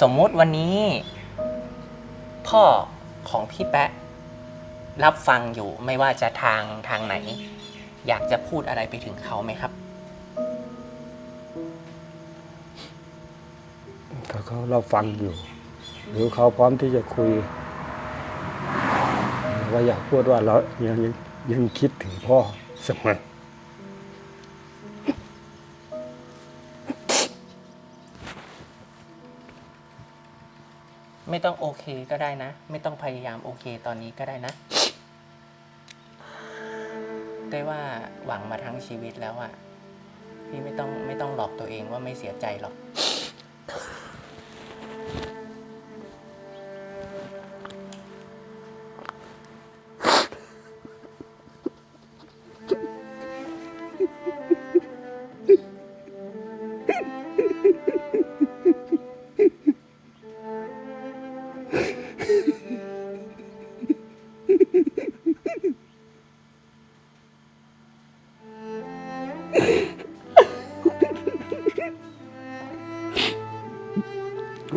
สมมุติวันนี้ พ่อของพี่แปะ รับฟังอยู่ไม่ว่าจะทางทางไหน อยากจะพูดอะไรไปถึงเขาไหมครับเขาเขาเราฟังอยู่ หรือเขาพร้อมที่จะคุยว่าอยากพูดว่าเรายังยังยังคิดถึงพ่อเสมอ ไม่ต้องโอเคก็ได้นะ ไม่ต้องพยายามโอเคตอนนี้ก็ได้นะได้ว่าหวังมาทั้งชีวิตแล้วอะพี่ไม่ต้องไม่ต้องหลอกตัวเองว่าไม่เสียใจหรอก ได้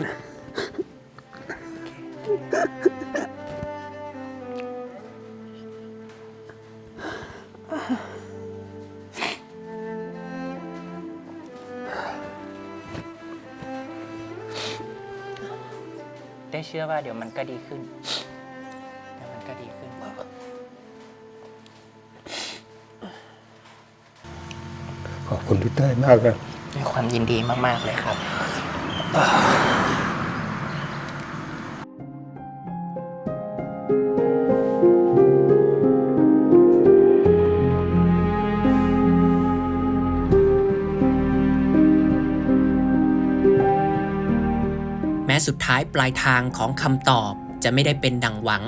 เชื่อว่าเดี๋ยวมันก็ดีขึ้นเดี๋ยวมันก็ดีขึ้น ขอบคุณพี่เต้ยมากเลยด้วยความยินดีมาก ๆ เลยครับ ม้สุดท้ายปลายทางของคำตอบจะไม่ได้เป็นดังหวัง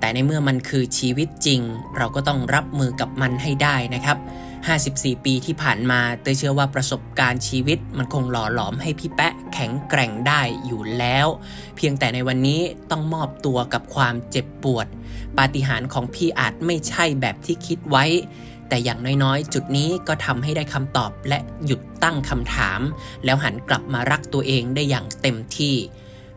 แต่ในเมื่อมันคือชีวิตจริง เราก็ต้องรับมือกับมันให้ได้นะครับ 54 ปีที่ผ่านมาเตยเชื่อว่าประสบการณ์ชีวิตมันคงหล่อหลอมให้พี่แปะแข็งแกร่งได้อยู่แล้ว เพียงแต่ในวันนี้ต้องมอบตัวกับความเจ็บปวด ปาฏิหาริย์ของพี่อาจไม่ใช่แบบที่คิดไว้ แต่อย่างน้อยๆ จุดนี้ก็ทำให้ได้คำตอบและหยุดตั้งคำถาม แล้วหันกลับมารักตัวเองได้อย่างเต็มที่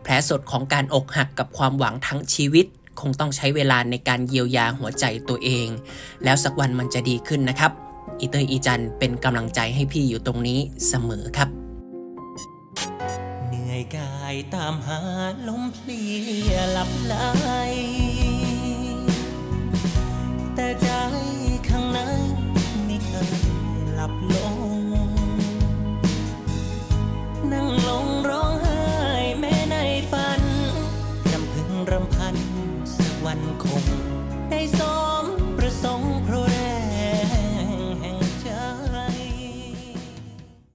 แผลสดของการอกหักกับความหวังทั้งชีวิต คงต้องใช้เวลาในการเยียวยาหัวใจตัวเอง แล้วสักวันมันจะดีขึ้นนะครับ อีเตอร์อีจันเป็นกำลังใจให้พี่อยู่ตรงนี้เสมอครับเหนื่อยกายตามหาลมเพลียหลับไหล